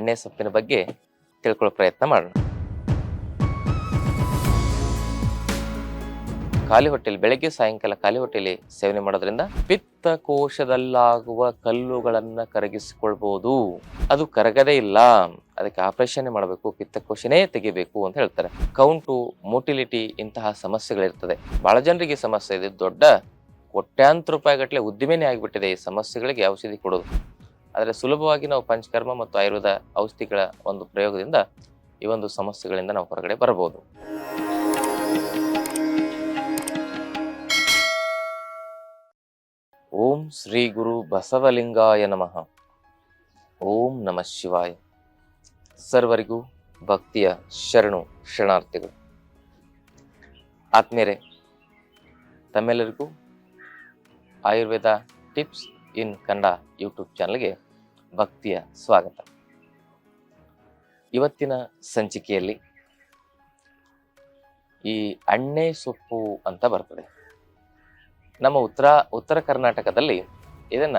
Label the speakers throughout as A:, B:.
A: ಎಣ್ಣೆ ಸೊಪ್ಪಿನ ಬಗ್ಗೆ ತಿಳ್ಕೊಳ್ಳೋ ಪ್ರಯತ್ನ ಮಾಡೋಣ. ಖಾಲಿ ಹೊಟ್ಟೆಲಿ, ಬೆಳಗ್ಗೆ ಸಾಯಂಕಾಲ ಖಾಲಿ ಹೊಟ್ಟೆಲಿ ಸೇವನೆ ಮಾಡೋದ್ರಿಂದ ಪಿತ್ತಕೋಶದಲ್ಲಾಗುವ ಕಲ್ಲುಗಳನ್ನ ಕರಗಿಸಿಕೊಳ್ಬಹುದು ಅದು ಕರಗದೇ ಇಲ್ಲ. ಅದಕ್ಕೆ ಆಪರೇಷನ್ ಮಾಡಬೇಕು, ಪಿತ್ತಕೋಶನೇ ತೆಗಿಬೇಕು ಅಂತ ಹೇಳ್ತಾರೆ. ಕೌಂಟು ಮೋಟಿಲಿಟಿ ಇಂತಹ ಸಮಸ್ಯೆಗಳಿರ್ತದೆ. ಬಹಳ ಜನರಿಗೆ ಸಮಸ್ಯೆ ಇದೆ. ದೊಡ್ಡ ಕೋಟ್ಯಾಂತರ ರೂಪಾಯಿಗಟ್ಟಲೆ ಉದ್ದಿಮೆನೇ ಆಗಿಬಿಟ್ಟಿದೆ ಈ ಸಮಸ್ಯೆಗಳಿಗೆ ಔಷಧಿ ಕೊಡೋದು. ಆದರೆ ಸುಲಭವಾಗಿ ನಾವು ಪಂಚಕರ್ಮ ಮತ್ತು ಆಯುರ್ವೇದ ಔಷಧಿಗಳ ಒಂದು ಪ್ರಯೋಗದಿಂದ ಈ ಒಂದು ಸಮಸ್ಯೆಗಳಿಂದ ನಾವು ಹೊರಗಡೆ ಬರಬಹುದು. ಓಂ ಶ್ರೀ ಗುರು ಬಸವಲಿಂಗಾಯ ನಮಃ. ಓಂ ನಮಃ ಶಿವಾಯ. ಸರ್ವರಿಗೂ ಭಕ್ತಿಯ ಶರಣು ಶರಣಾರ್ಥಿಗಳು. ಆತ್ಮೀಯರೆ, ತಮ್ಮೆಲ್ಲರಿಗೂ Ayurveda tips in Kannada YouTube ಚಾನಲ್ಗೆ ಭಕ್ತಿಯ ಸ್ವಾಗತ. ಇವತ್ತಿನ ಸಂಚಿಕೆಯಲ್ಲಿ ಈ ಅಣ್ಣೆ ಸೊಪ್ಪು ಅಂತ ಬರ್ತದೆ. ನಮ್ಮ ಉತ್ತರ ಉತ್ತರ ಕರ್ನಾಟಕದಲ್ಲಿ ಇದನ್ನ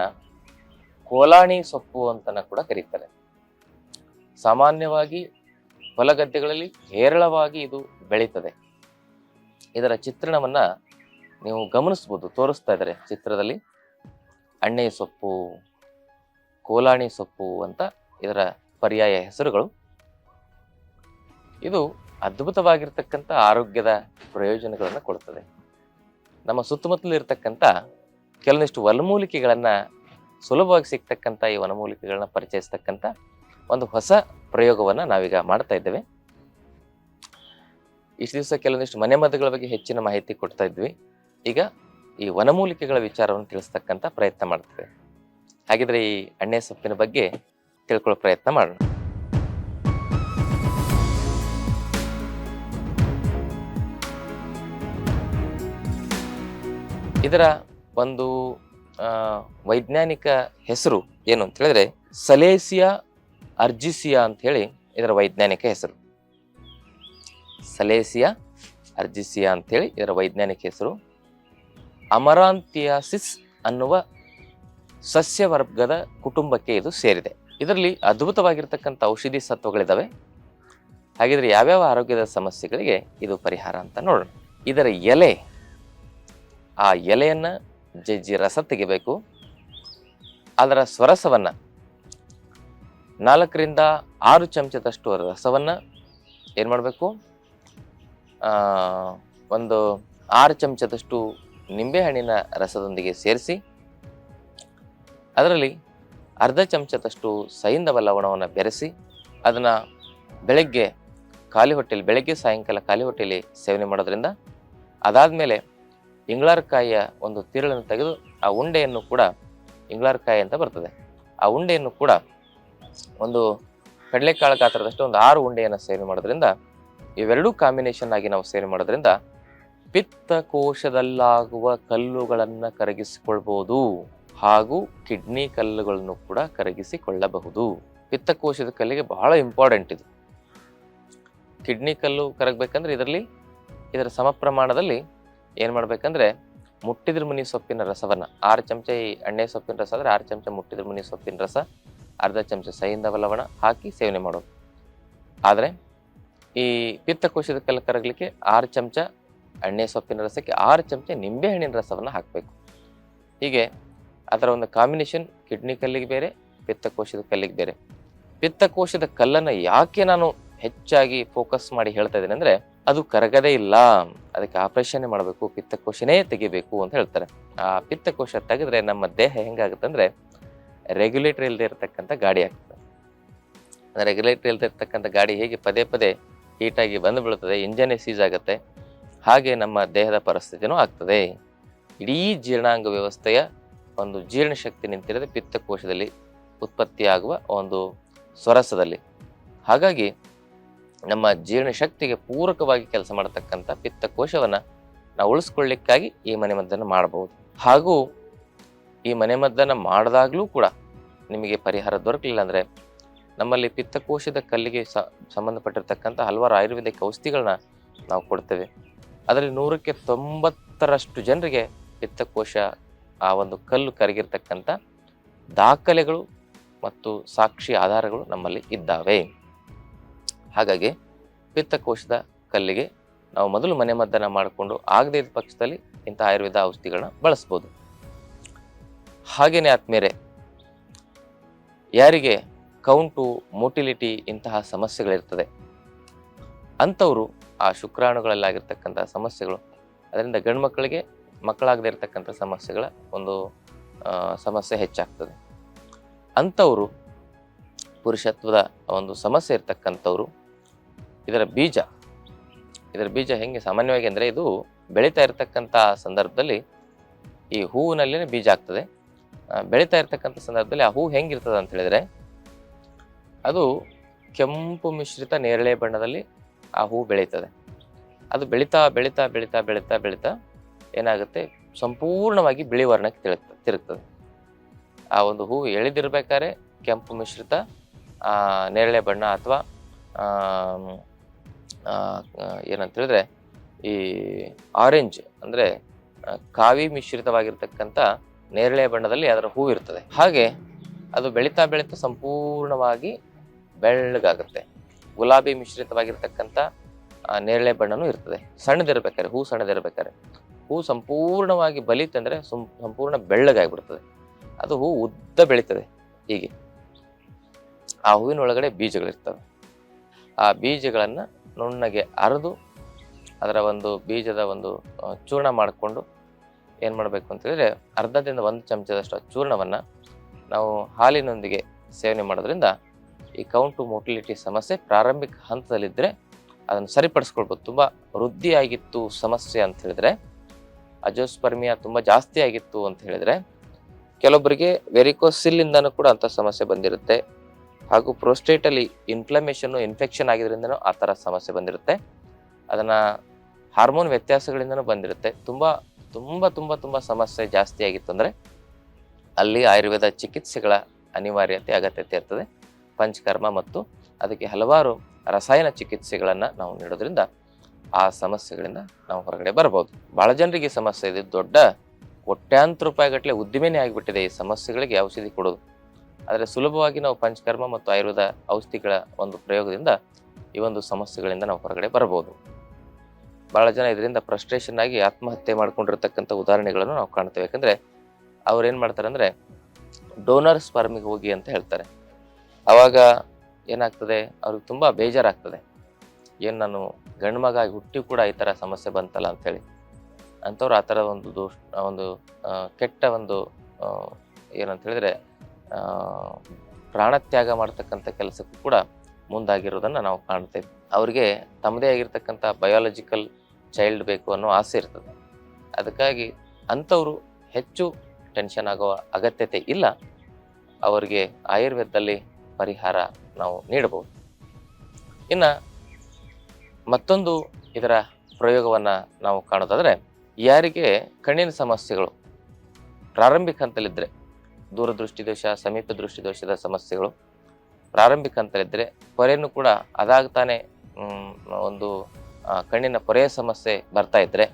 A: ಕೋಲಾಣಿ ಸೊಪ್ಪು ಅಂತನ ಕೂಡ ಕರೀತಾರೆ. ಸಾಮಾನ್ಯವಾಗಿ ಹೊಲಗದ್ದೆಗಳಲ್ಲಿ ಹೇರಳವಾಗಿ ಇದು ಬೆಳೀತದೆ. ಇದರ ಚಿತ್ರಣವನ್ನ ನೀವು ಗಮನಿಸ್ಬೋದು, ತೋರಿಸ್ತಾ ಇದ್ದಾರೆ ಚಿತ್ರದಲ್ಲಿ. ಅಣ್ಣೆ ಸೊಪ್ಪು ಕೋಲಾಣಿ ಸೊಪ್ಪು ಅಂತ ಇದರ ಪರ್ಯಾಯ ಹೆಸರುಗಳು. ಇದು ಅದ್ಭುತವಾಗಿರ್ತಕ್ಕಂಥ ಆರೋಗ್ಯದ ಪ್ರಯೋಜನಗಳನ್ನು ಕೊಡ್ತದೆ. ನಮ್ಮ ಸುತ್ತಮುತ್ತಲಿರ್ತಕ್ಕಂಥ ಕೆಲವೊಂದಿಷ್ಟು ವನಮೂಲಿಕೆಗಳನ್ನು ಸುಲಭವಾಗಿ ಸಿಗ್ತಕ್ಕಂಥ ಈ ವನಮೂಲಿಕೆಗಳನ್ನ ಪರಿಚಯಿಸ್ತಕ್ಕಂಥ ಒಂದು ಹೊಸ ಪ್ರಯೋಗವನ್ನು ನಾವೀಗ ಮಾಡ್ತಾ ಇದ್ದೇವೆ. ಇಷ್ಟು ದಿವಸ ಕೆಲವೊಂದಿಷ್ಟು ಮನೆಮದ್ದುಗಳ ಬಗ್ಗೆ ಹೆಚ್ಚಿನ ಮಾಹಿತಿ ಕೊಡ್ತಾ ಇದ್ವಿ. ಈಗ ಈ ವನಮೂಲಿಕೆಗಳ ವಿಚಾರವನ್ನು ತಿಳಿಸ್ತಕ್ಕಂಥ ಪ್ರಯತ್ನ ಮಾಡ್ತೇವೆ. ಹಾಗಿದ್ರೆ ಈ ಅಣ್ಣೆ ಸೊಪ್ಪಿನ ಬಗ್ಗೆ ತಿಳ್ಕೊಳ್ಳೋ ಪ್ರಯತ್ನ ಮಾಡೋಣ. ಇದರ ಒಂದು ವೈಜ್ಞಾನಿಕ ಹೆಸರು ಏನು ಅಂತ ಹೇಳಿದ್ರೆ ಸಲೇಸಿಯಾ ಅರ್ಜಿಸಿಯಾ ಅಂತ ಹೇಳಿ ಇದರ ವೈಜ್ಞಾನಿಕ ಹೆಸರು. ಸಲೇಸಿಯಾ ಅರ್ಜಿಸಿಯಾ ಅಂತ ಹೇಳಿ ಇದರ ವೈಜ್ಞಾನಿಕ ಹೆಸರು ಅಮರಾಂತಿಯಾಸಿಸ್ ಅನ್ನುವ ಸಸ್ಯ ವರ್ಗದ ಕುಟುಂಬಕ್ಕೆ ಇದು ಸೇರಿದೆ. ಇದರಲ್ಲಿ ಅದ್ಭುತವಾಗಿರ್ತಕ್ಕಂಥ ಔಷಧಿ ಸತ್ವಗಳಿದ್ದಾವೆ ಹಾಗಿದ್ರೆ ಯಾವ್ಯಾವ ಆರೋಗ್ಯದ ಸಮಸ್ಯೆಗಳಿಗೆ ಇದು ಪರಿಹಾರ ಅಂತ ನೋಡೋಣ. ಇದರ ಎಲೆ, ಆ ಎಲೆಯನ್ನ ಜಜ್ಜಿ ರಸ ತೆಗಿಬೇಕು. ಅದರ ಸ್ವರಸವನ್ನ ನಾಲ್ಕರಿಂದ ಆರು ಚಮಚದಷ್ಟು ರಸವನ್ನ ಏನು ಮಾಡಬೇಕು? ಒಂದು ಆರು ಚಮಚದಷ್ಟು ನಿಂಬೆಹಣ್ಣಿನ ರಸದೊಂದಿಗೆ ಸೇರಿಸಿ ಅದರಲ್ಲಿ ಅರ್ಧ ಚಮಚದಷ್ಟು ಸೈಂಧವ ಲವಣವನ್ನು ಬೆರೆಸಿ ಅದನ್ನು ಬೆಳಗ್ಗೆ ಖಾಲಿ ಹೊಟ್ಟೆಲಿ, ಬೆಳಗ್ಗೆ ಸಾಯಂಕಾಲ ಖಾಲಿ ಹೊಟ್ಟೆಲಿ ಸೇವನೆ ಮಾಡೋದ್ರಿಂದ ಅದಾದಮೇಲೆ ಇಂಗ್ಲಾರ್ಕಾಯಿಯ ಒಂದು ತಿರುಳನ್ನು ತೆಗೆದು ಆ ಉಂಡೆಯನ್ನು ಕೂಡ ಇಂಗ್ಲಾರ್ಕಾಯಿ ಅಂತ ಬರ್ತದೆ. ಆ ಉಂಡೆಯನ್ನು ಕೂಡ ಒಂದು ಕಡಲೆಕಾಳು ಗಾತ್ರದಷ್ಟು ಒಂದು ಆರು ಉಂಡೆಯನ್ನು ಸೇವನೆ ಮಾಡೋದ್ರಿಂದ ಇವೆರಡೂ ಕಾಂಬಿನೇಷನ್ ಆಗಿ ನಾವು ಸೇವನೆ ಮಾಡೋದ್ರಿಂದ ಪಿತ್ತಕೋಶದಲ್ಲಾಗುವ ಕಲ್ಲುಗಳನ್ನು ಕರಗಿಸಿಕೊಳ್ಬಹುದು ಹಾಗೂ ಕಿಡ್ನಿ ಕಲ್ಲುಗಳನ್ನು ಕೂಡ ಕರಗಿಸಿಕೊಳ್ಳಬಹುದು. ಪಿತ್ತಕೋಶದ ಕಲ್ಲಿಗೆ ಬಹಳ ಇಂಪಾರ್ಟೆಂಟ್ ಇದು. ಕಿಡ್ನಿ ಕಲ್ಲು ಕರಗಬೇಕಂದ್ರೆ ಇದರಲ್ಲಿ, ಇದರ ಸಮ ಪ್ರಮಾಣದಲ್ಲಿ ಏನು ಮಾಡಬೇಕಂದ್ರೆ ಮುಟ್ಟಿದ್ರ ಮುನಿ ಸೊಪ್ಪಿನ ರಸವನ್ನು, ಆರು ಚಮಚ ಈ ಎಣ್ಣೆ ಸೊಪ್ಪಿನ ರಸ ಅಂದರೆ ಆರು ಚಮಚ ಮುಟ್ಟಿದ್ರ ಮುನಿ ಸೊಪ್ಪಿನ ರಸ, ಅರ್ಧ ಚಮಚ ಸೈಂಧವ ಬಲವಣ ಹಾಕಿ ಸೇವನೆ ಮಾಡೋದು. ಆದರೆ ಈ ಪಿತ್ತಕೋಶದ ಕಲ್ಲು ಕರಗಲಿಕ್ಕೆ ಆರು ಚಮಚ ಎಣ್ಣೆ ಸೊಪ್ಪಿನ ರಸಕ್ಕೆ ಆರು ಚಮಚ ನಿಂಬೆಹಣ್ಣಿನ ರಸವನ್ನು ಹಾಕಬೇಕು. ಹೀಗೆ ಅದರ ಒಂದು ಕಾಂಬಿನೇಷನ್ ಕಿಡ್ನಿ ಕಲ್ಲಿಗೆ ಬೇರೆ ಪಿತ್ತಕೋಶದ ಕಲ್ಲಿಗೆ ಬೇರೆ. ಪಿತ್ತಕೋಶದ ಕಲ್ಲನ್ನು ಯಾಕೆ ನಾನು ಹೆಚ್ಚಾಗಿ ಫೋಕಸ್ ಮಾಡಿ ಹೇಳ್ತಾ ಇದ್ದೇನೆ ಅಂದರೆ, ಅದು ಕರಗದೇ ಇಲ್ಲ. ಅದಕ್ಕೆ ಆಪರೇಷನ್ ಮಾಡಬೇಕು? ಪಿತ್ತಕೋಶನೇ ತೆಗಿಬೇಕು ಅಂತ ಹೇಳ್ತಾರೆ. ಆ ಪಿತ್ತಕೋಶ ತೆಗೆದ್ರೆ ನಮ್ಮ ದೇಹ ಹೆಂಗಾಗುತ್ತೆ ಅಂದರೆ ರೆಗ್ಯುಲೇಟರ್ ಇಲ್ಲದೆ ಇರತಕ್ಕಂಥ ಗಾಡಿ ಆಗ್ತದೆ. ರೆಗ್ಯುಲೇಟರ್ ಇಲ್ಲದೆ ಇರತಕ್ಕಂಥ ಗಾಡಿ ಹೇಗೆ ಪದೇ ಪದೇ ಹೀಟಾಗಿ ಬಂದು ಬೀಳುತ್ತದೆ ಇಂಜನೇ ಸೀಸ್ ಆಗುತ್ತೆ, ಹಾಗೆ ನಮ್ಮ ದೇಹದ ಪರಿಸ್ಥಿತಿನೂ ಆಗ್ತದೆ. ಇಡೀ ಜೀರ್ಣಾಂಗ ವ್ಯವಸ್ಥೆಯ ಒಂದು ಜೀರ್ಣಶಕ್ತಿ ನಿಂತಿರೋದು ಪಿತ್ತಕೋಶದಲ್ಲಿ ಉತ್ಪತ್ತಿಯಾಗುವ ಒಂದು ಸ್ವರಸದಲ್ಲಿ. ಹಾಗಾಗಿ ನಮ್ಮ ಜೀರ್ಣಶಕ್ತಿಗೆ ಪೂರಕವಾಗಿ ಕೆಲಸ ಮಾಡತಕ್ಕಂಥ ಪಿತ್ತಕೋಶವನ್ನು ನಾವು ಉಳಿಸ್ಕೊಳ್ಳಿಕ್ಕಾಗಿ ಈ ಮನೆಮದ್ದನ್ನು ಮಾಡಬಹುದು. ಹಾಗೂ ಈ ಮನೆಮದ್ದನ್ನು ಮಾಡಿದಾಗಲೂ ಕೂಡ ನಿಮಗೆ ಪರಿಹಾರ ದೊರಕಲಿಲ್ಲ ಅಂದರೆ ನಮ್ಮಲ್ಲಿ ಪಿತ್ತಕೋಶದ ಕಲ್ಲಿಗೆ ಸ, ಸಂಬಂಧಪಟ್ಟಿರ್ತಕ್ಕಂಥ ಹಲವಾರು ಆಯುರ್ವೇದಿಕ್ ಔಷಧಿಗಳನ್ನ ನಾವು ಕೊಡ್ತೇವೆ. ಅದರಲ್ಲಿ ನೂರಕ್ಕೆ ತೊಂಬತ್ತರಷ್ಟು ಜನರಿಗೆ ಪಿತ್ತಕೋಶ ಆ ಒಂದು ಕಲ್ಲು ಕರಗಿರ್ತಕ್ಕಂಥ ದಾಖಲೆಗಳು ಮತ್ತು ಸಾಕ್ಷಿ ಆಧಾರಗಳು ನಮ್ಮಲ್ಲಿ ಇದ್ದಾವೆ. ಹಾಗಾಗಿ ಪಿತ್ತಕೋಶದ ಕಲ್ಲಿಗೆ ನಾವು ಮೊದಲು ಮನೆಮದ್ದನ್ನು ಮಾಡಿಕೊಂಡು ಆಗದೇ ಇದ್ದ ಪಕ್ಷದಲ್ಲಿ ಇಂಥ ಆಯುರ್ವೇದ ಔಷಧಿಗಳನ್ನ ಬಳಸ್ಬೋದು. ಹಾಗೆಯೇ ಆದ್ಮೇಲೆ ಯಾರಿಗೆ ಕೌಂಟು ಮೋಟಿಲಿಟಿ ಇಂತಹ ಸಮಸ್ಯೆಗಳಿರ್ತದೆ, ಅಂಥವರು ಆ ಶುಕ್ರಾಣುಗಳಲ್ಲಾಗಿರ್ತಕ್ಕಂಥ ಸಮಸ್ಯೆಗಳು, ಅದರಿಂದ ಗಂಡು ಮಕ್ಕಳಿಗೆ ಮಕ್ಕಳಾಗದೇ ಇರತಕ್ಕಂಥ ಸಮಸ್ಯೆಗಳ ಒಂದು ಸಮಸ್ಯೆ ಹೆಚ್ಚಾಗ್ತದೆ. ಅಂಥವರು, ಪುರುಷತ್ವದ ಒಂದು ಸಮಸ್ಯೆ ಇರ್ತಕ್ಕಂಥವ್ರು, ಇದರ ಬೀಜ ಇದರ ಬೀಜ ಹೆಂಗೆ ಸಾಮಾನ್ಯವಾಗಿ ಅಂದರೆ ಇದು ಬೆಳೀತಾ ಇರತಕ್ಕಂಥ ಸಂದರ್ಭದಲ್ಲಿ ಈ ಹೂವಿನಲ್ಲಿನೇ ಬೀಜ ಆಗ್ತದೆ. ಬೆಳೀತಾ ಇರತಕ್ಕಂಥ ಸಂದರ್ಭದಲ್ಲಿ ಆ ಹೂ ಹೆಂಗಿರ್ತದೆ ಅಂತ ಹೇಳಿದ್ರೆ, ಅದು ಕೆಂಪು ಮಿಶ್ರಿತ ನೇರಳೆ ಬಣ್ಣದಲ್ಲಿ ಆ ಹೂ ಬೆಳೀತದೆ. ಅದು ಬೆಳೀತಾ ಬೆಳೀತಾ ಬೆಳೀತಾ ಬೆಳೀತಾ ಬೆಳೀತಾ ಏನಾಗುತ್ತೆ? ಸಂಪೂರ್ಣವಾಗಿ ಬಿಳಿ ವರ್ಣಕ್ಕೆ ತಿರುಗ್ತ, ತಿರುಗ್ತದೆ. ಆ ಒಂದು ಹೂವು ಎಳೆದಿರ್ಬೇಕಾದ್ರೆ ಕೆಂಪು ಮಿಶ್ರಿತ ನೇರಳೆ ಬಣ್ಣ ಅಥವಾ ಏನಂತ ಹೇಳಿದ್ರೆ ಈ ಆರೆಂಜ್ ಅಂದರೆ ಕಾವಿ ಮಿಶ್ರಿತವಾಗಿರ್ತಕ್ಕಂಥ ನೇರಳೆ ಬಣ್ಣದಲ್ಲಿ ಅದರ ಹೂವು ಇರ್ತದೆ. ಹಾಗೆ ಅದು ಬೆಳೀತಾ ಬೆಳೀತಾ ಸಂಪೂರ್ಣವಾಗಿ ಬೆಳ್ಳಗಾಗುತ್ತೆ. ಗುಲಾಬಿ ಮಿಶ್ರಿತವಾಗಿರ್ತಕ್ಕಂಥ ನೇರಳೆ ಬಣ್ಣನೂ ಇರ್ತದೆ. ಸಣ್ಣದಿರ್ಬೇಕಾದ್ರೆ, ಹೂ ಸಣ್ಣದಿರ್ಬೇಕಾದ್ರೆ. ಹೂ ಸಂಪೂರ್ಣವಾಗಿ ಬಲಿತಂದ್ರೆ ಸುಮ್ ಸಂಪೂರ್ಣ ಬೆಳ್ಳಗಾಗ್ಬಿಡ್ತದೆ. ಅದು ಹೂ ಉದ್ದ ಬೆಳೀತದೆ. ಹೀಗೆ. ಆ ಹೂವಿನ ಒಳಗಡೆ ಬೀಜಗಳಿರ್ತವೆ. ಆ ಬೀಜಗಳನ್ನು ನುಣ್ಣಗೆ ಅರೆದು ಅದರ ಒಂದು ಬೀಜದ ಒಂದು ಚೂರ್ಣ ಮಾಡಿಕೊಂಡು ಏನು ಮಾಡಬೇಕು ಅಂತೇಳಿದರೆ ಅರ್ಧದಿಂದ ಒಂದು ಚಮಚದಷ್ಟು ಚೂರ್ಣವನ್ನು ನಾವು ಹಾಲಿನೊಂದಿಗೆ ಸೇವನೆ ಮಾಡೋದ್ರಿಂದ ಈ ಕೌಂಟು ಮೋಟಿಲಿಟಿ ಸಮಸ್ಯೆ ಪ್ರಾರಂಭಿಕ ಹಂತದಲ್ಲಿದ್ದರೆ ಅದನ್ನು ಸರಿಪಡಿಸ್ಕೊಳ್ಬೋದು. ತುಂಬ ವೃದ್ಧಿಯಾಗಿತ್ತು ಸಮಸ್ಯೆ ಅಂತ ಹೇಳಿದ್ರೆ ಅಜೋಸ್ಪರ್ಮಿಯಾ ತುಂಬ ಜಾಸ್ತಿ ಆಗಿತ್ತು ಅಂತ ಹೇಳಿದ್ರೆ, ಕೆಲವೊಬ್ಬರಿಗೆ ವೆರಿಕೋಸಿಲ್ಲಿಂದನೂ ಕೂಡ ಅಂತ ಸಮಸ್ಯೆ ಬಂದಿರುತ್ತೆ. ಹಾಗೂ ಪ್ರೋಸ್ಟೇಟಲ್ಲಿ ಇನ್ಫ್ಲಮೇಷನ್ ಇನ್ಫೆಕ್ಷನ್ ಆಗಿದ್ರಿಂದನೂ ಆ ಥರ ಸಮಸ್ಯೆ ಬಂದಿರುತ್ತೆ. ಅದನ್ನು ಹಾರ್ಮೋನ್ ವ್ಯತ್ಯಾಸಗಳಿಂದನೂ ಬಂದಿರುತ್ತೆ. ತುಂಬ ತುಂಬ ತುಂಬ ತುಂಬ ಸಮಸ್ಯೆ ಜಾಸ್ತಿ ಆಗಿತ್ತು ಅಂದರೆ, ಅಲ್ಲಿ ಆಯುರ್ವೇದ ಚಿಕಿತ್ಸೆಗಳ ಅನಿವಾರ್ಯತೆ, ಅಗತ್ಯತೆ ಇರ್ತದೆ. ಪಂಚಕರ್ಮ ಮತ್ತು ಅದಕ್ಕೆ ಹಲವಾರು ರಸಾಯನ ಚಿಕಿತ್ಸೆಗಳನ್ನು ನಾವು ನೀಡೋದ್ರಿಂದ ಆ ಸಮಸ್ಯೆಗಳಿಂದ ನಾವು ಹೊರಗಡೆ ಬರ್ಬೋದು. ಭಾಳ ಜನರಿಗೆ ಸಮಸ್ಯೆ ಇದೆ. ದೊಡ್ಡ ಕೋಟ್ಯಾಂತರ ರೂಪಾಯಿಗಟ್ಟಲೆ ಉದ್ದಿಮೆನೇ ಆಗಿಬಿಟ್ಟಿದೆ ಈ ಸಮಸ್ಯೆಗಳಿಗೆ ಔಷಧಿ ಕೊಡೋದು. ಆದರೆ ಸುಲಭವಾಗಿ ನಾವು ಪಂಚಕರ್ಮ ಮತ್ತು ಆಯುರ್ವೇದ ಔಷಧಿಗಳ ಒಂದು ಪ್ರಯೋಗದಿಂದ ಈ ಒಂದು ಸಮಸ್ಯೆಗಳಿಂದ ನಾವು ಹೊರಗಡೆ ಬರಬಹುದು ಭಾಳ ಜನ ಇದರಿಂದ ಫ್ರಸ್ಟ್ರೇಷನ್ ಆಗಿ ಆತ್ಮಹತ್ಯೆ ಮಾಡ್ಕೊಂಡಿರ್ತಕ್ಕಂಥ ಉದಾಹರಣೆಗಳನ್ನು ನಾವು ಕಾಣ್ತೇವೆ. ಯಾಕಂದ್ರೆ ಅವ್ರು ಏನು ಮಾಡ್ತಾರೆ ಅಂದರೆ ಡೋನರ್ ಸ್ಪರ್ಮಿಗೆ ಹೋಗಿ ಅಂತ ಹೇಳ್ತಾರೆ. ಅವಾಗ ಏನಾಗ್ತದೆ? ಅವ್ರಿಗೆ ತುಂಬ ಬೇಜಾರಾಗ್ತದೆ. ಏನು ನಾನು ಗಂಡು ಮಗ ಹುಟ್ಟಿ ಕೂಡ ಈ ಥರ ಸಮಸ್ಯೆ ಬಂತಲ್ಲ ಅಂಥೇಳಿ ಅಂಥವ್ರು ಆ ಥರ ಒಂದು ದೋಷ ಒಂದು ಕೆಟ್ಟ ಒಂದು ಏನಂತ ಹೇಳಿದ್ರೆ ಪ್ರಾಣತ್ಯಾಗ ಮಾಡ್ತಕ್ಕಂಥ ಕೆಲಸಕ್ಕೂ ಕೂಡ ಮುಂದಾಗಿರೋದನ್ನು ನಾವು ಕಾಣ್ತೇವೆ. ಅವರಿಗೆ ತಮ್ಮದೇ ಆಗಿರ್ತಕ್ಕಂಥ ಬಯಾಲಜಿಕಲ್ ಚೈಲ್ಡ್ ಬೇಕು ಅನ್ನೋ ಆಸೆ ಇರ್ತದೆ. ಅದಕ್ಕಾಗಿ ಅಂಥವರು ಹೆಚ್ಚು ಟೆನ್ಷನ್ ಆಗೋ ಅಗತ್ಯತೆ ಇಲ್ಲ. ಅವರಿಗೆ ಆಯುರ್ವೇದದಲ್ಲಿ ಪರಿಹಾರ ನಾವು ನೀಡಬಹುದು. ಇನ್ನು ಮತ್ತೊಂದು ಇದರ ಪ್ರಯೋಗವನ್ನು ನಾವು ಕಾಣೋದಾದರೆ, ಯಾರಿಗೆ ಕಣ್ಣಿನ ಸಮಸ್ಯೆಗಳು, ಪ್ರಾರಂಭಿಕ ಹಂತಲಿದ್ದರೆ ದೂರದೃಷ್ಟಿ ದೋಷ ಸಮೀಪ ದೃಷ್ಟಿ ದೋಷದ ಸಮಸ್ಯೆಗಳು, ಪ್ರಾರಂಭಿಕ ಹಂತಲಿದ್ದರೆ ಪೊರೆಯನ್ನು ಕೂಡ ಅದಾಗ್ತಾನೆ ಒಂದು ಕಣ್ಣಿನ ಪೊರೆಯ ಸಮಸ್ಯೆ ಬರ್ತಾ ಇದ್ದರೆ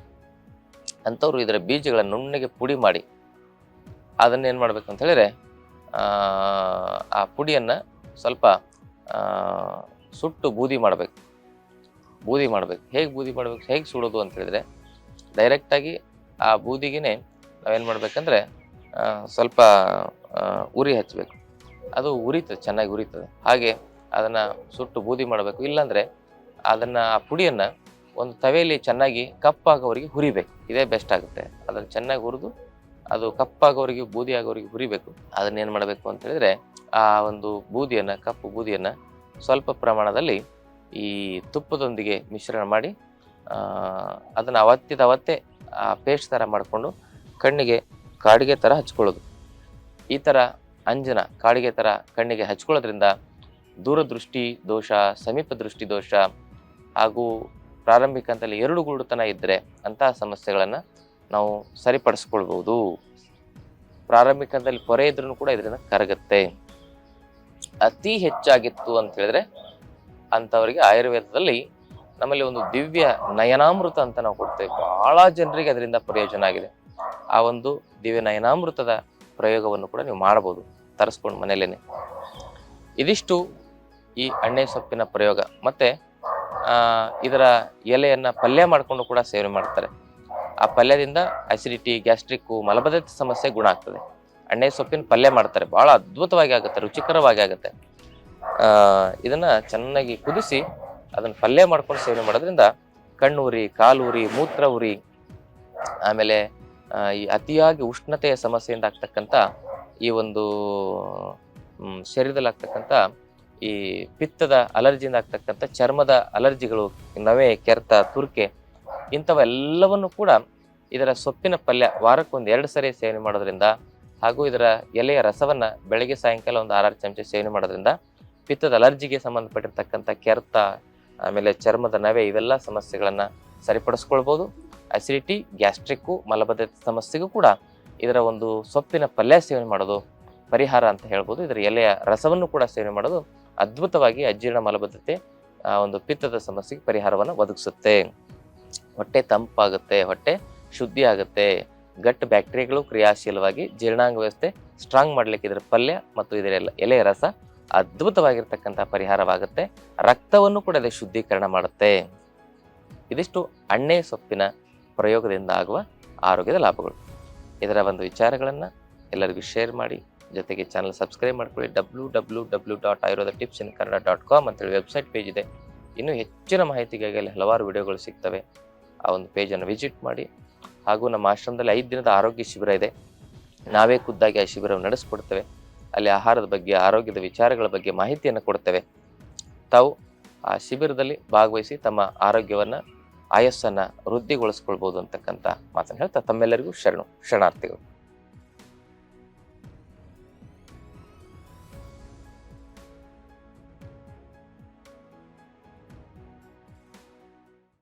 A: ಅಂಥವ್ರು ಇದರ ಬೀಜಗಳನ್ನು ನುಣ್ಣಗೆ ಪುಡಿ ಮಾಡಿ ಅದನ್ನೇನು ಮಾಡಬೇಕು ಅಂತ ಹೇಳಿದರೆ, ಆ ಪುಡಿಯನ್ನು ಸ್ವಲ್ಪ ಸುಟ್ಟು ಬೂದಿ ಮಾಡಬೇಕು. ಬೂದಿ ಮಾಡಬೇಕು. ಹೇಗೆ ಬೂದಿ ಮಾಡಬೇಕು, ಹೇಗೆ ಸುಡೋದು ಅಂತ ಹೇಳಿದ್ರೆ ಡೈರೆಕ್ಟಾಗಿ ಆ ಬೂದಿಗೇನೆ ನಾವೇನು ಮಾಡ್ಬೇಕಂದ್ರೆ ಸ್ವಲ್ಪ ಉರಿ ಹಚ್ಚಬೇಕು ಅದು ಉರಿತದೆ, ಚೆನ್ನಾಗಿ ಉರಿತದೆ. ಹಾಗೆ ಅದನ್ನು ಸುಟ್ಟು ಬೂದಿ ಮಾಡಬೇಕು. ಇಲ್ಲಾಂದರೆ ಅದನ್ನು, ಆ ಪುಡಿಯನ್ನು ಒಂದು ತವೆಯಲ್ಲಿ ಚೆನ್ನಾಗಿ ಕಪ್ಪಾಗೋವರೆಗೆ ಹುರಿಬೇಕು. ಇದೇ ಬೆಸ್ಟ್ ಆಗುತ್ತೆ. ಅದನ್ನು ಚೆನ್ನಾಗಿ ಹುರಿದು, ಅದು ಕಪ್ಪಾಗೋವರೆಗೆ, ಬೂದಿ ಆಗೋವರೆಗೆ ಹುರಿಬೇಕು. ಅದನ್ನ ಏನು ಮಾಡಬೇಕು ಅಂತ ಹೇಳಿದ್ರೆ, ಆ ಒಂದು ಬೂದಿಯನ್ನು, ಕಪ್ಪು ಬೂದಿಯನ್ನು ಸ್ವಲ್ಪ ಪ್ರಮಾಣದಲ್ಲಿ ಈ ತುಪ್ಪದೊಂದಿಗೆ ಮಿಶ್ರಣ ಮಾಡಿ ಅದನ್ನು ಅವತ್ತಿದ ಅವತ್ತೇ ಆ ಪೇಸ್ಟ್ ಥರ ಮಾಡಿಕೊಂಡು ಕಣ್ಣಿಗೆ ಕಾಡಿಗೆ ಥರ ಹಚ್ಕೊಳ್ಳೋದು. ಈ ಥರ ಅಂಜನ ಕಾಡಿಗೆ ಥರ ಕಣ್ಣಿಗೆ ಹಚ್ಕೊಳ್ಳೋದ್ರಿಂದ ದೂರದೃಷ್ಟಿ ದೋಷ, ಸಮೀಪ ದೃಷ್ಟಿ ದೋಷ ಹಾಗೂ ಪ್ರಾರಂಭಿಕ ಹಂತದಲ್ಲಿ ಎರಡು ಗುರುಡುತನ ಇದ್ದರೆ ಅಂತಹ ಸಮಸ್ಯೆಗಳನ್ನು ನಾವು ಸರಿಪಡಿಸ್ಕೊಳ್ಬೋದು ಪ್ರಾರಂಭಿಕ ಹಂತದಲ್ಲಿ ಪೊರೆ ಇದ್ರೂ ಕೂಡ ಇದರಿಂದ ಕರಗುತ್ತೆ. ಅತಿ ಹೆಚ್ಚಾಗಿತ್ತು ಅಂತ ಹೇಳಿದ್ರೆ ಅಂಥವರಿಗೆ ಆಯುರ್ವೇದದಲ್ಲಿ ನಮ್ಮಲ್ಲಿ ಒಂದು ದಿವ್ಯ ನಯನಾಮೃತ ಅಂತ ನಾವು ಕೊಡ್ತೇವೆ. ಬಹಳ ಜನರಿಗೆ ಅದರಿಂದ ಪ್ರಯೋಜನ ಆಗಿದೆ. ಆ ಒಂದು ದಿವ್ಯ ನಯನಾಮೃತದ ಪ್ರಯೋಗವನ್ನು ಕೂಡ ನೀವು ಮಾಡ್ಬೋದು ತರಿಸ್ಕೊಂಡು ಮನೆಯಲ್ಲೇ ಇದಿಷ್ಟು ಈ ಅಣ್ಣೆ ಸೊಪ್ಪಿನ ಪ್ರಯೋಗ. ಮತ್ತು ಇದರ ಎಲೆಯನ್ನು ಪಲ್ಯ ಮಾಡಿಕೊಂಡು ಕೂಡ ಸೇವನೆ ಮಾಡ್ತಾರೆ. ಆ ಪಲ್ಯದಿಂದ ಅಸಿಡಿಟಿ ಗ್ಯಾಸ್ಟ್ರಿಕ್ಕು ಮಲಬದ್ಧತೆ ಸಮಸ್ಯೆ ಗುಣ ಆಗ್ತದೆ. ಅಣ್ಣೆ ಸೊಪ್ಪಿನ ಪಲ್ಯ ಮಾಡ್ತಾರೆ. ಭಾಳ ಅದ್ಭುತವಾಗಿ ಆಗುತ್ತೆ, ರುಚಿಕರವಾಗಿ ಆಗುತ್ತೆ. ಇದನ್ನ ಚೆನ್ನಾಗಿ ಕುದಿಸಿ ಅದನ್ನ ಪಲ್ಯ ಮಾಡ್ಕೊಂಡು ಸೇವನೆ ಮಾಡೋದ್ರಿಂದ ಕಣ್ಣುರಿ ಕಾಲೂರಿ ಮೂತ್ರ ಉರಿ, ಆಮೇಲೆ ಈ ಅತಿಯಾಗಿ ಉಷ್ಣತೆಯ ಸಮಸ್ಯೆಯಿಂದ ಆಗ್ತಕ್ಕಂಥ ಈ ಒಂದು ಶರೀರದಲ್ಲಾಗ್ತಕ್ಕಂಥ ಈ ಪಿತ್ತದ ಅಲರ್ಜಿಯಿಂದ ಆಗ್ತಕ್ಕಂಥ ಚರ್ಮದ ಅಲರ್ಜಿಗಳು, ನವೆ, ಕೆರೆತ, ತುರ್ಕೆ ಇಂಥವೆಲ್ಲವನ್ನು ಕೂಡ ಇದರ ಸೊಪ್ಪಿನ ಪಲ್ಯ ವಾರಕ್ಕೊಂದು ಎರಡು ಸರಿ ಸೇವನೆ ಮಾಡೋದ್ರಿಂದ ಹಾಗೂ ಇದರ ಎಲೆಯ ರಸವನ್ನ ಬೆಳಗ್ಗೆ ಸಾಯಂಕಾಲ ಒಂದು ಆರಾರು ಚಮಚ ಸೇವನೆ ಮಾಡೋದ್ರಿಂದ ಪಿತ್ತದ ಅಲರ್ಜಿಗೆ ಸಂಬಂಧಪಟ್ಟಿರ್ತಕ್ಕಂಥ ಕೆರೆತ, ಆಮೇಲೆ ಚರ್ಮದ ನವೆ, ಇವೆಲ್ಲ ಸಮಸ್ಯೆಗಳನ್ನ ಸರಿಪಡಿಸ್ಕೊಳ್ಬೋದು. ಅಸಿಡಿಟಿ ಗ್ಯಾಸ್ಟ್ರಿಕ್ಕು ಮಲಬದ್ಧತೆ ಸಮಸ್ಯೆಗೂ ಕೂಡ ಇದರ ಒಂದು ಸೊಪ್ಪಿನ ಪಲ್ಯ ಸೇವನೆ ಮಾಡೋದು ಪರಿಹಾರ ಅಂತ ಹೇಳ್ಬೋದು. ಇದರ ಎಲೆಯ ರಸವನ್ನು ಕೂಡ ಸೇವನೆ ಮಾಡೋದು ಅದ್ಭುತವಾಗಿ ಅಜೀರ್ಣ ಮಲಬದ್ಧತೆ, ಆ, ಒಂದು ಪಿತ್ತದ ಸಮಸ್ಯೆಗೆ ಪರಿಹಾರವನ್ನು ಒದಗಿಸುತ್ತೆ. ಹೊಟ್ಟೆ ತಂಪಾಗುತ್ತೆ, ಹೊಟ್ಟೆ ಶುದ್ಧಿ ಆಗುತ್ತೆ. ಗಟ್ ಬ್ಯಾಕ್ಟೀರಿಯಾಗಳು ಕ್ರಿಯಾಶೀಲವಾಗಿ ಜೀರ್ಣಾಂಗ ವ್ಯವಸ್ಥೆ ಸ್ಟ್ರಾಂಗ್ ಮಾಡಲಿಕ್ಕೆ ಇದರ ಪಲ್ಯ ಮತ್ತು ಇದರ ಎಲೆಯ ರಸ ಅದ್ಭುತವಾಗಿರ್ತಕ್ಕಂಥ ಪರಿಹಾರವಾಗುತ್ತೆ. ರಕ್ತವನ್ನು ಕೂಡ ಅದೇ ಶುದ್ಧೀಕರಣ ಮಾಡುತ್ತೆ. ಇದಿಷ್ಟು ಅಣ್ಣೆ ಸೊಪ್ಪಿನ ಪ್ರಯೋಗದಿಂದ ಆಗುವ ಆರೋಗ್ಯದ ಲಾಭಗಳು. ಇದರ ಒಂದು ವಿಚಾರಗಳನ್ನು ಎಲ್ಲರಿಗೂ ಶೇರ್ ಮಾಡಿ, ಜೊತೆಗೆ ಚಾನಲ್ ಸಬ್ಸ್ಕ್ರೈಬ್ ಮಾಡ್ಕೊಳ್ಳಿ. W W W dot Ayurveda tips in Kannada dot com ಅಂತೇಳಿ ವೆಬ್ಸೈಟ್ ಪೇಜ್ ಇದೆ. ಇನ್ನೂ ಹೆಚ್ಚಿನ ಮಾಹಿತಿಗಾಗಿ ಅಲ್ಲಿ ಹಲವಾರು ವಿಡಿಯೋಗಳು ಸಿಗ್ತವೆ. ಆ ಒಂದು ಪೇಜನ್ನು ವಿಸಿಟ್ ಮಾಡಿ. ಹಾಗೂ ನಮ್ಮ ಆಶ್ರಮದಲ್ಲಿ ಐದು ದಿನದ ಆರೋಗ್ಯ ಶಿಬಿರ ಇದೆ. ನಾವೇ ಖುದ್ದಾಗಿ ಆ ಶಿಬಿರವನ್ನು ನಡೆಸ್ಕೊಡ್ತೇವೆ. ಅಲ್ಲಿ ಆಹಾರದ ಬಗ್ಗೆ, ಆರೋಗ್ಯದ ವಿಚಾರಗಳ ಬಗ್ಗೆ ಮಾಹಿತಿಯನ್ನು ಕೊಡ್ತೇವೆ ತಾವು ಆ ಶಿಬಿರದಲ್ಲಿ ಭಾಗವಹಿಸಿ ತಮ್ಮ ಆರೋಗ್ಯವನ್ನು, ಆಯಸ್ಸನ್ನು ವೃದ್ಧಿಗೊಳಿಸ್ಕೊಳ್ಬೋದು ಅಂತಕ್ಕಂಥ ಮಾತನ್ನು ಹೇಳ್ತಾ ತಮ್ಮೆಲ್ಲರಿಗೂ ಶರಣು, ಶರಣಾರ್ಥಿಗಳು.